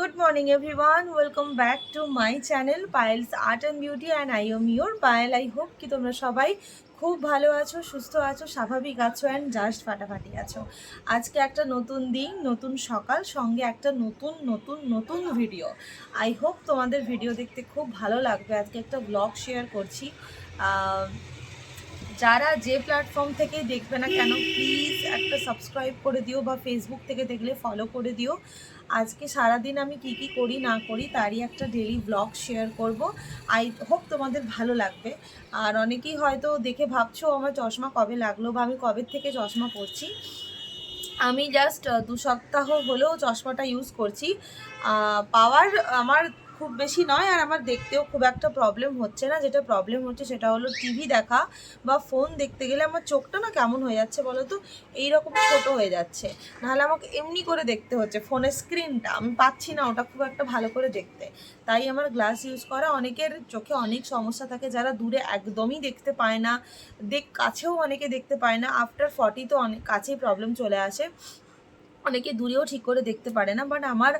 Good morning, everyone. Welcome back to my channel Payel's Art and Beauty and I am your Pile. I hope কি তোমরা সবাই খুব ভালো আছো সুস্থ আছো স্বাভাবিক আছো অ্যান্ড জাস্ট ফাটাফাটি আছো আজকে একটা নতুন দিন নতুন সকাল সঙ্গে একটা নতুন নতুন নতুন ভিডিও আই হোপ তোমাদের ভিডিও দেখতে খুব ভালো লাগবে আজকে একটা ব্লগ শেয়ার করছি যারা যে প্ল্যাটফর্ম থেকে দেখবে না কেন প্লিজ একটা সাবস্ক্রাইব করে দিও বা ফেসবুক থেকে দেখলে ফলো করে দিও। আজকে সারাদিন আমি কি কি করি, না করি, তারই একটা ডেলি ব্লগ শেয়ার করব। আই হোপ তোমাদের ভালো লাগবে। আর অনেকেই হয়তো দেখে ভাবছ, আমার চশমা কবে লাগল বা আমি কবে থেকে চশমা পরছি? আমি জাস্ট দু সপ্তাহ হলেও চশমাটা ইউজ করছি। পাওয়ার আমার খুব বেশি নয়, আর আমার দেখতেও খুব একটা প্রবলেম হচ্ছে না। যেটা প্রবলেম হচ্ছে সেটা হলো টিভি দেখা বা ফোন দেখতে গেলে আমার চোখটা না কেমন হয়ে যাচ্ছে বলো তো এইরকম ছোট হয়ে যাচ্ছে। নাহলে আমাকে এমনি করে দেখতে হচ্ছে। ফোনের স্ক্রিনটা আমি পাচ্ছি না ওটা খুব একটা ভালো করে দেখতে। তাই আমার গ্লাস ইউজ করা অনেকের চোখে অনেক সমস্যা থাকে। যারা দূরে একদমই দেখতে পায় না, দেখ, কাছেও অনেকে দেখতে পায় না। আফটার ফর্টি তো অনেক কাছেই প্রবলেম চলে আসে। অনেকে দূরেও ঠিক করে দেখতে পারে না বাট আমার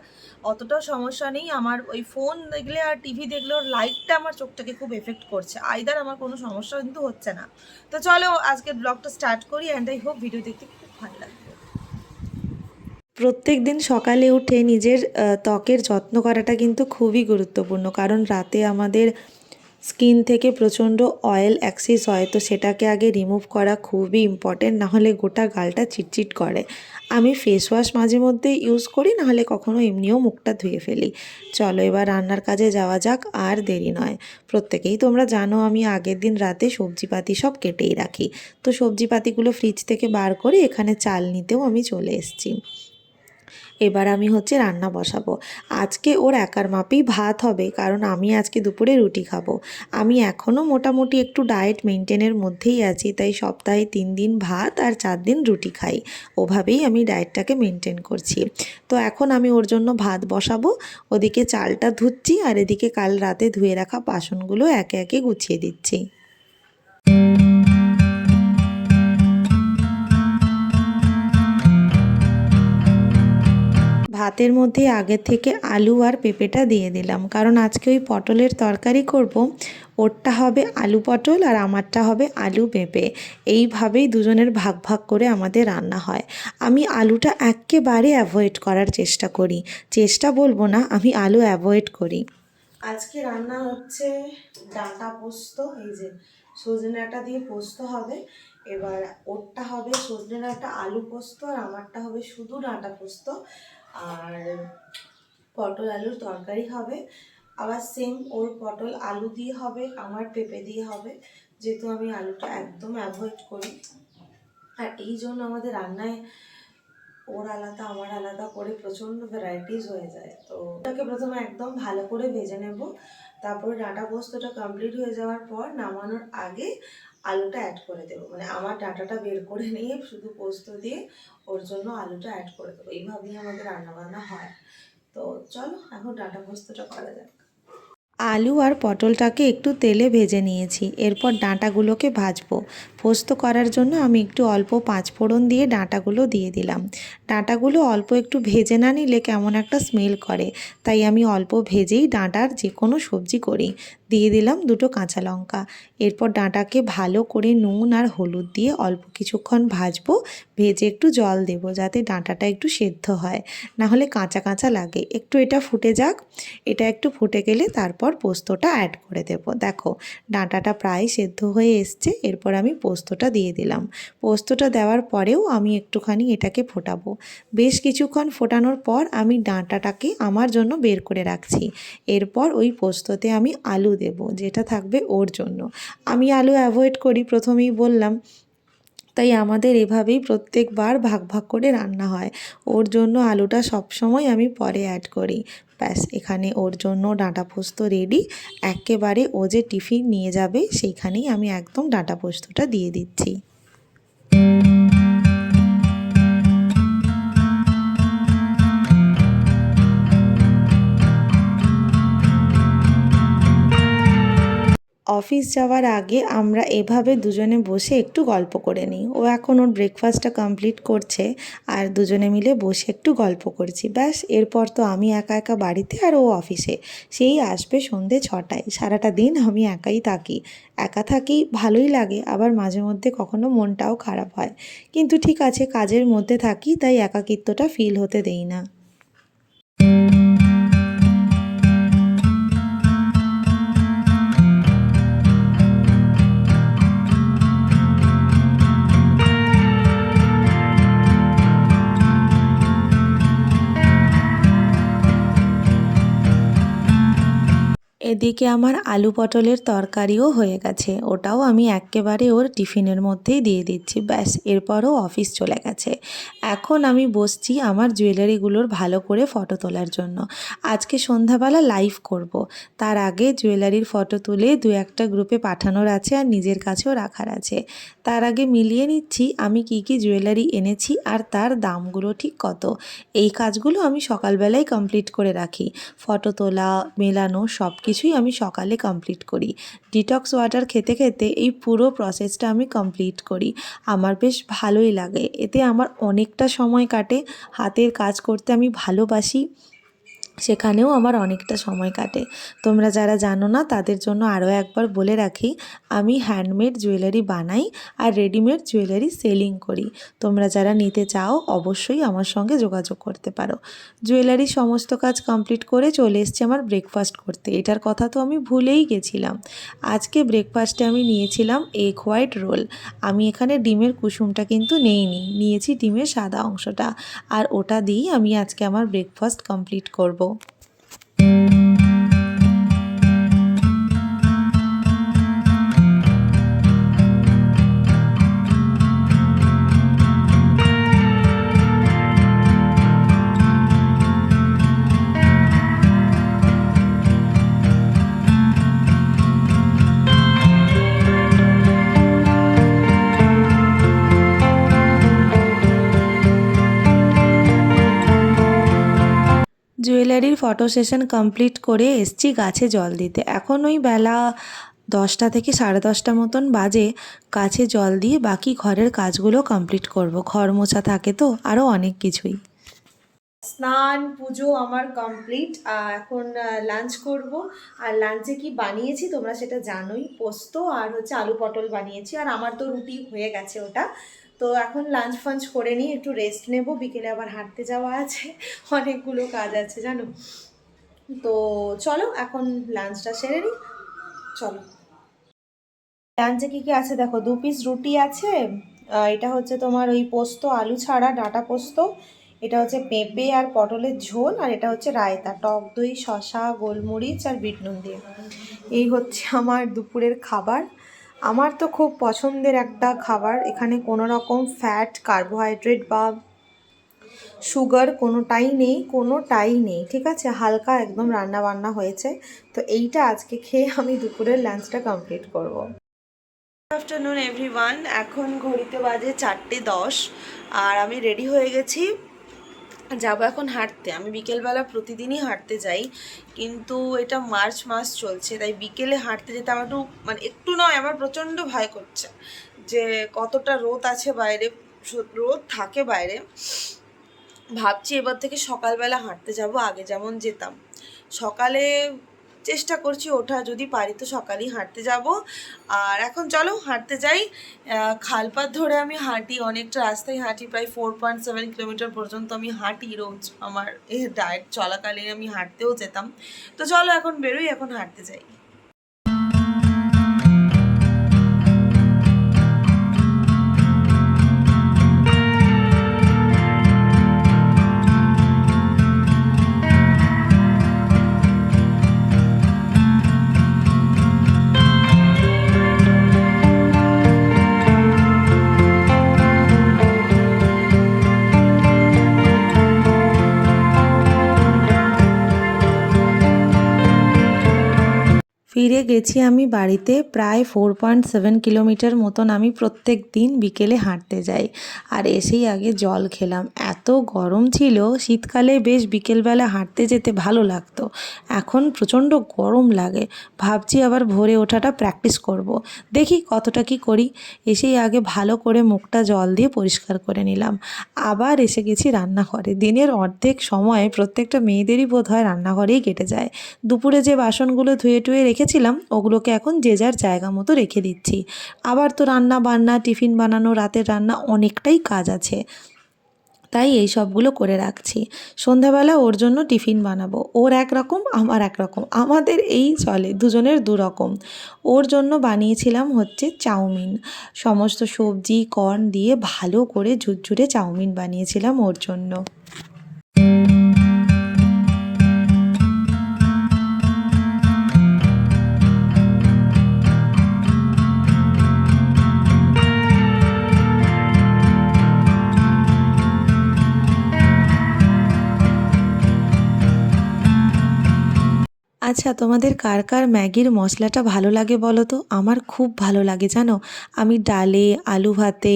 অতটা সমস্যা নেই। আমার ওই ফোন দেখলে আর টিভি দেখলে ওর লাইটটা আমার চোখটাকে খুব এফেক্ট করছে। আইদার আমার কোনো সমস্যা কিন্তু হচ্ছে না। তো চলো, আজকের ব্লগটা স্টার্ট করি অ্যান্ড আই হোপ ভিডিও দেখতে খুব ভালো লাগবে। প্রত্যেক দিন সকালে উঠে নিজের ত্বকের যত্ন করাটা কিন্তু খুবই গুরুত্বপূর্ণ। কারণ রাতে আমাদের স্কিন থেকে প্রচণ্ড অয়েল অ্যাক্সিস হয়, তো সেটাকে আগে রিমুভ করা খুবই ইম্পর্টেন্ট নাহলে গোটা গালটা চিটচিট করে। আমি ফেস ওয়াশ মাঝে মধ্যে ইউজ করি নাহলে কখনো এমনিও মুখটা ধুয়ে ফেলি। চলো এবার রান্নার কাজে যাওয়া যাক, আর দেরি নয়। প্রত্যেকেই তোমরা জানো আমি আগের দিন রাতে সবজিপাতি সব কেটেই রাখি। তো সবজিপাতিগুলো ফ্রিজ থেকে বার করে এখানে চাল নিতেও আমি চলে এসেছি। এবার আমি হচ্ছে রান্না বসাবো। আজকে ওর একার মাপেই ভাত হবে, কারণ আমি আজকে দুপুরে রুটি খাব। আমি এখনও মোটামুটি একটু ডায়েট মেনটেনের মধ্যেই আছি, তাই সপ্তাহে তিন দিন ভাত আর চার দিন রুটি খাই। ওভাবেই আমি ডায়েটটাকে মেনটেন করছি। তো এখন আমি ওর জন্য ভাত বসাবো, ওদিকে চালটা ধুচ্ছি আর এদিকে কাল রাতে ধুয়ে রাখা বাসনগুলো একে একে গুছিয়ে দিচ্ছি। ভাতের মধ্যে আগে থেকে আলু আর পেঁপেটা দিয়ে দিলাম। কারণ আজকে ওই পটলের তরকারি করব, ওরটা হবে আলু পটল আর আমারটা হবে আলু পেঁপে। এইভাবেই দুজনের ভাগ ভাগ করে আমাদের রান্না হয়। আমি আলুটা একেবারে অ্যাভয়েড করার চেষ্টা করি। চেষ্টা বলব না, আমি আলু অ্যাভয়েড করি। আজকে রান্না হচ্ছে ডাঁটা পোস্ত, এই যে সজনে ডাঁটা দিয়ে পোস্ত হবে। এবার ওরটা হবে সজনে ডাঁটা আলু পোস্ত আর আমারটা হবে শুধু ডাঁটা পোস্ত। আর পটল আলুর তরকারি হবে। আবার সেম ওর পটল আলু দিয়ে হবে, আমার পেঁপে দিয়ে হবে, যেহেতু আমি আলুটা একদম অ্যাভয়েড করি। আর এই জন্য আমাদের রান্নায় ওর আলাদা, আমার আলাদা করে প্রচণ্ড ভ্যারাইটিস হয়ে যায়। তো ওটাকে প্রথমে একদম ভালো করে ভেজে নেব। তারপরে ডাঁটা পোস্তটা কমপ্লিট হয়ে যাওয়ার পর নামানোর আগে আলুটা অ্যাড করে দেবো। মানে আমার ডাঁটাটা বের করে নিয়ে শুধু পোস্ত দিয়ে ওর জন্য আলুটা অ্যাড করে দেবো। এইভাবেই আমাদের রান্নাবান্না হয়। তো চলো, এখন ডাঁটা পোস্তটা করা যাক। আলু আর পটলটাকে একটু তেলে ভেজে নিয়েছি। এরপর ডাঁটাগুলোকে ভাজবো। পোস্ত করার জন্য আমি একটু অল্প পাঁচ ফোড়ন দিয়ে ডাঁটাগুলো দিয়ে দিলাম। ডাঁটাগুলো অল্প একটু ভেজে না নিলে কেমন একটা স্মেল করে। তাই আমি অল্প ভেজেই ডাঁটার যে কোনো সবজি করি। দিয়ে দিলাম দুটো কাঁচা লঙ্কা। এরপর ডাঁটাকে ভালো করে নুন আর হলুদ দিয়ে অল্প কিছুক্ষণ ভাজবো, ভেজে একটু জল দেবো যাতে ডাঁটাটা একটু সেদ্ধ হয়। না হলে কাঁচা কাঁচা লাগে। একটু এটা ফুটে যাক। এটা একটু ফুটে গেলে তারপর পোস্তটা অ্যাড করে দেব। দেখো, ডাঁটাটা প্রায় সেদ্ধ হয়ে এসছে। এরপর আমি পোস্তটা দিয়ে দিলাম। পোস্তটা দেওয়ার পরেও আমি একটুখানি এটাকে ফোটাবো। বেশ কিছুক্ষণ ফোটানোর পর আমি ডাঁটাটাকে আমার জন্য বের করে রাখছি। এরপর ওই পোস্ততে আমি আলু দেব, যেটা থাকবে ওর জন্য। আমি আলু অ্যাভয়েড করি, প্রথমেই বললাম। তাই আমাদের এভাবেই প্রত্যেকবার ভাগ ভাগ করে রান্না হয়। ওর জন্য আলুটা সবসময় আমি পরে অ্যাড করি। ব্যাস, এখানে ওর জন্য ডাঁটা পোস্ত রেডি একেবারে ও যে টিফিন নিয়ে যাবে, সেইখানেই আমি একদম ডাঁটা পোস্তটা দিয়ে দিচ্ছি। অফিস যাওয়ার আগে আমরা এভাবে দুজনে বসে একটু গল্প করে নিই। ও এখন ওর ব্রেকফাস্টটা কমপ্লিট করছে আর দুজনে মিলে বসে একটু গল্প করছি। ব্যাস, এরপর তো আমি একা একা বাড়িতে আর ও অফিসে। সেই আসবে সন্ধে ছটায়। সারাটা দিন আমি একাই থাকি। একা থাকি ভালোই লাগে, আবার মাঝে মধ্যে কখনো মনটাও খারাপ হয়। কিন্তু ঠিক আছে, কাজের মধ্যে থাকি, তাই একাকিত্বটা ফিল হতে দেই না। এদিকে আমার আলু পটলের তরকারিও হয়ে গেছে। ওটাও আমি একেবারে ওর টিফিনের মধ্যেই দিয়ে দিচ্ছি। ব্যাস, এরপরও অফিস চলে গেছে। এখন আমি বসছি আমার জুয়েলারিগুলোর ভালো করে ফটো তোলার জন্য। আজকে সন্ধ্যাবেলা লাইভ করব। তার আগে জুয়েলারির ফটো তুলে দু একটা গ্রুপে পাঠানোর আছে আর নিজের কাছেও রাখার আছে। তার আগে মিলিয়ে নিচ্ছি আমি কি কি জুয়েলারি এনেছি আর তার দামগুলো ঠিক কত। এই কাজগুলো আমি সকালবেলায় কমপ্লিট করে রাখি। ফটো তোলা, মেলানো সব কিছুই আমি সকালে কমপ্লিট করি। ডিটক্স ওয়াটার খেতে খেতে এই পুরো প্রসেসটা আমি কমপ্লিট করি। আমার বেশ ভালোই লাগে। এতে আমার অনেকটা সময় কাটে। হাতের কাজ করতে আমি ভালোবাসি। সেখানেও আমার অনেকটা সময় কাটে। তোমরা যারা জানো না, তাদের জন্য আরও একবার বলে রাখি, আমি হ্যান্ডমেড জুয়েলারি বানাই আর রেডিমেড জুয়েলারি সেলিং করি। তোমরা যারা নিতে চাও, অবশ্যই আমার সঙ্গে যোগাযোগ করতে পারো। জুয়েলারি সমস্ত কাজ কমপ্লিট করে চলে এসছি আমার ব্রেকফাস্ট করতে। এটার কথা তো আমি ভুলেই গেছিলাম। আজকে ব্রেকফাস্টে আমি নিয়েছিলাম এগ হোয়াইট রোল আমি এখানে ডিমের কুসুমটা কিন্তু নেইনি, নিয়েছি ডিমের সাদা অংশটা। আর ওটা দিয়েই আমি আজকে আমার ব্রেকফাস্ট কমপ্লিট করব। 주십시오. জুয়েলারির ফটো সেশন কমপ্লিট করে এসছি গাছে জল দিতে। এখন ওই বেলা দশটা থেকে সাড়ে দশটা মতন বাজে, গাছে জল দিয়ে বাকি ঘরের কাজগুলো কমপ্লিট করব। ঘর মোছা থাকে তো আরও অনেক কিছুই। স্নান, পুজো আমার কমপ্লিট এখন লাঞ্চ করব। আর লাঞ্চে কি বানিয়েছি তোমরা সেটা জানোই, পোস্ত আর হচ্ছে আলু পটল বানিয়েছি, আর আমার তো রুটি হয়ে গেছে ওটা। তো এখন লাঞ্চ ফাঞ্চ করে নিই, একটু রেস্ট নেব, বিকেলে আবার হাঁটতে যাওয়া আছে, অনেকগুলো কাজ আছে, জানো? তো চলো, এখন লাঞ্চটা সেরে নিই, চলো। লাঞ্চে কী কী আছে দেখো, দু পিস রুটি আছে এটা হচ্ছে তোমার ওই পোস্ত, আলু ছাড়া, ডাঁটা পোস্ত, এটা হচ্ছে পেঁপে আর পটলের ঝোল, আর এটা হচ্ছে রায়তা, টক দই শশা গোলমরিচ আর বিট নুন দিয়ে। এই হচ্ছে আমার দুপুরের খাবার। আমার তো খুব পছন্দের একটা খাবার। এখানে কোনো রকম ফ্যাট কার্বোহাইড্রেট বা সুগার কোনোটাই নেই কোনোটাই নেই, ঠিক আছে? হালকা একদম রান্না বান্না হয়েছে। তো এইটা আজকে খেয়ে আমি দুপুরের লাঞ্চটা কমপ্লিট করব। আফটারনুন এভরিওয়ান এখন ঘড়িতে বাজে চারটে দশ, আর আমি রেডি হয়ে গেছি যাব এখন হাঁটতে। আমি বিকেলবেলা প্রতিদিনই হাঁটতে যাই, কিন্তু এটা মার্চ মাস চলছে, তাই বিকেলে হাঁটতে যেতে আমার একটু মানে একটু নয়, আমার প্রচণ্ড ভয় করছে যে কতটা রোদ আছে বাইরে রোদ থাকে বাইরে। ভাবছি এবার থেকে সকালবেলা হাঁটতে যাব, আগে যেমন যেতাম। সকালে চেষ্টা করছি ওঠা যদি পারি তো সকালেই হাঁটতে যাব। আর এখন চলো হাঁটতে যাই। খালপাত ধরে আমি হাঁটি, অনেকটা রাস্তায় হাঁটি, প্রায় ফোর পয়েন্ট সেভেন কিলোমিটার পর্যন্ত আমি হাঁটি রোজ। আমার এই ডায়েট চলাকালীন আমি হাঁটতেও যেতাম। তো চলো এখন বেরোই, এখন হাঁটতে যাই। ফিরে গেছি আমি বাড়িতে প্রায় ফোর পয়েন্ট সেভেন কিলোমিটার মতন আমি প্রত্যেক দিন বিকেলে হাঁটতে যাই। আর এসেই আগে জল খেলাম। এত গরম ছিল, শীতকালে বেশ বিকেলবেলা হাঁটতে যেতে ভালো লাগতো। এখন প্রচণ্ড গরম লাগে। ভাবছি আবার ভোরে ওঠাটা প্র্যাকটিস করব। দেখি কতটা কি করি। এসেই আগে ভালো করে মুখটা জল দিয়ে পরিষ্কার করে নিলাম। আবার এসে গেছি রান্নাঘরে। দিনের অর্ধেক সময় প্রত্যেকটা মেয়েদেরই বোধ হয় রান্নাঘরেই কেটে যায়। দুপুরে যে বাসনগুলো ধুয়ে টুয়ে রেখেছিলাম ওগুলোকে এখন যে যার জায়গা মতো রেখে দিচ্ছি। আবার তো রান্না বান্না, টিফিন বানানো, রাতের রান্না অনেকটাই কাজ আছে। তাই এই সবগুলো করে রাখছি। সন্ধ্যাবেলা ওর জন্য টিফিন বানাবো। ওর এক রকম, আমার এক রকম। আমাদের এই চলে, দুজনের দু রকম। ওর জন্য বানিয়েছিলাম হচ্ছে চাউমিন। সমস্ত সবজি, কর্ন দিয়ে ভালো করে ঝুরঝুরে চাউমিন বানিয়েছিলাম ওর জন্য। আচ্ছা তোমাদের কার কার ম্যাগির মশলাটা ভালো লাগে বলো তো? আমার খুব ভালো লাগে, জানো? আমি ডালে, আলু ভাতে,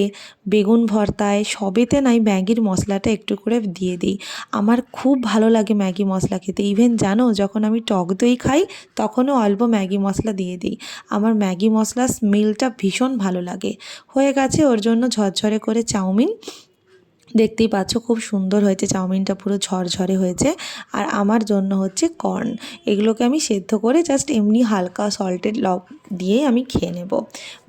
বেগুন ভর্তায় সবেতে নাই ম্যাগির মশলাটা একটু করে দিয়ে দিই। আমার খুব ভালো লাগে ম্যাগি মশলা খেতে। ইভেন জানো, যখন আমি টক দই খাই, তখনও অল্প ম্যাগি মশলা দিয়ে দিই। আমার ম্যাগি মশলার স্মেলটা ভীষণ ভালো লাগে। হয়ে গেছে ওর জন্য ঝরঝরে করে চাউমিন। দেখতেই পাচ্ছ খুব সুন্দর হয়েছে, চাউমিনটা পুরো ঝরঝরে হয়েছে। আর আমার জন্য হচ্ছে কর্ন। এগুলোকে আমি সেদ্ধ করে জাস্ট এমনি হালকা সল্টেড লব দিয়ে আমি খেয়ে নেব।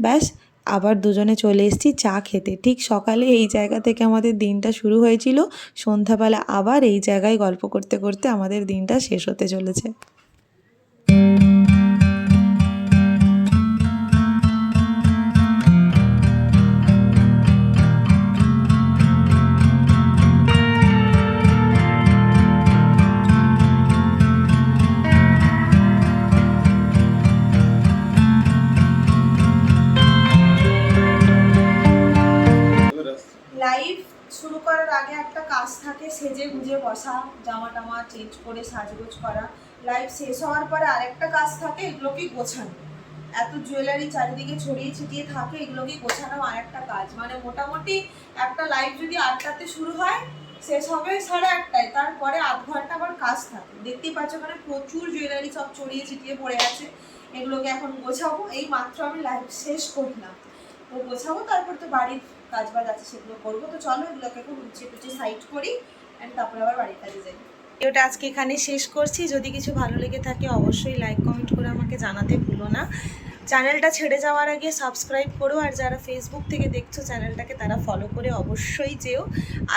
ব্যাস, আবার দুজনে চলে এসেছি চা খেতে। ঠিক সকালে এই জায়গা থেকে আমাদের দিনটা শুরু হয়েছিল। সন্ধ্যাবেলা আবার এই জায়গায় গল্প করতে করতে আমাদের দিনটা শেষ হতে চলেছে। সেজে গুজে বসা জামা টামা চেঞ্জ করে সাজগোজ করা লাইফ শেষ হওয়ার পরে আরেকটা কাজ থাকে, এগুলোকে গোছানো। এত জুয়েলারি চারিদিকে ছড়িয়ে ছিটিয়ে থাকে, এগুলোকে গোছানো আরেকটা কাজ। মানে মোটামুটি একটা লাইফ যদি আটটাতে শুরু হয়, শেষ হবে সাড়ে আটটায়। তারপরে আধ ঘণ্টা আবার কাজ থাকে। দেখতেই পাচ্ছ মানে প্রচুর জুয়েলারি সব ছড়িয়ে ছিটিয়ে পড়ে আছে এগুলোকে এখন গোছাবো। এই মাত্র আমি লাইভ শেষ করলাম তো গোছাবো, তারপর তো বাড়ির কাজ বাজ আছে, সেগুলো করব। তো চলো এগুলোকে একটু গুছিয়ে টুচিয়ে সাইড করি। অ্যান্ড আবার যাই। ভিডিওটা আজকে এখানে শেষ করছি। যদি কিছু ভালো লেগে থাকে অবশ্যই লাইক কমেন্ট করে আমাকে জানাতে ভুলো না। চ্যানেলটা ছেড়ে যাওয়ার আগে সাবস্ক্রাইব করো আর যারা ফেসবুক থেকে দেখছ চ্যানেলটাকে তারা ফলো করে অবশ্যই যেও।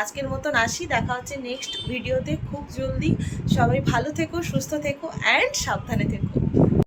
আজকের মতন আসি। দেখা হচ্ছে নেক্সট ভিডিওতে খুব জলদি। সবাই ভালো থেকো, সুস্থ থেকো অ্যান্ড সাবধানে থেকো।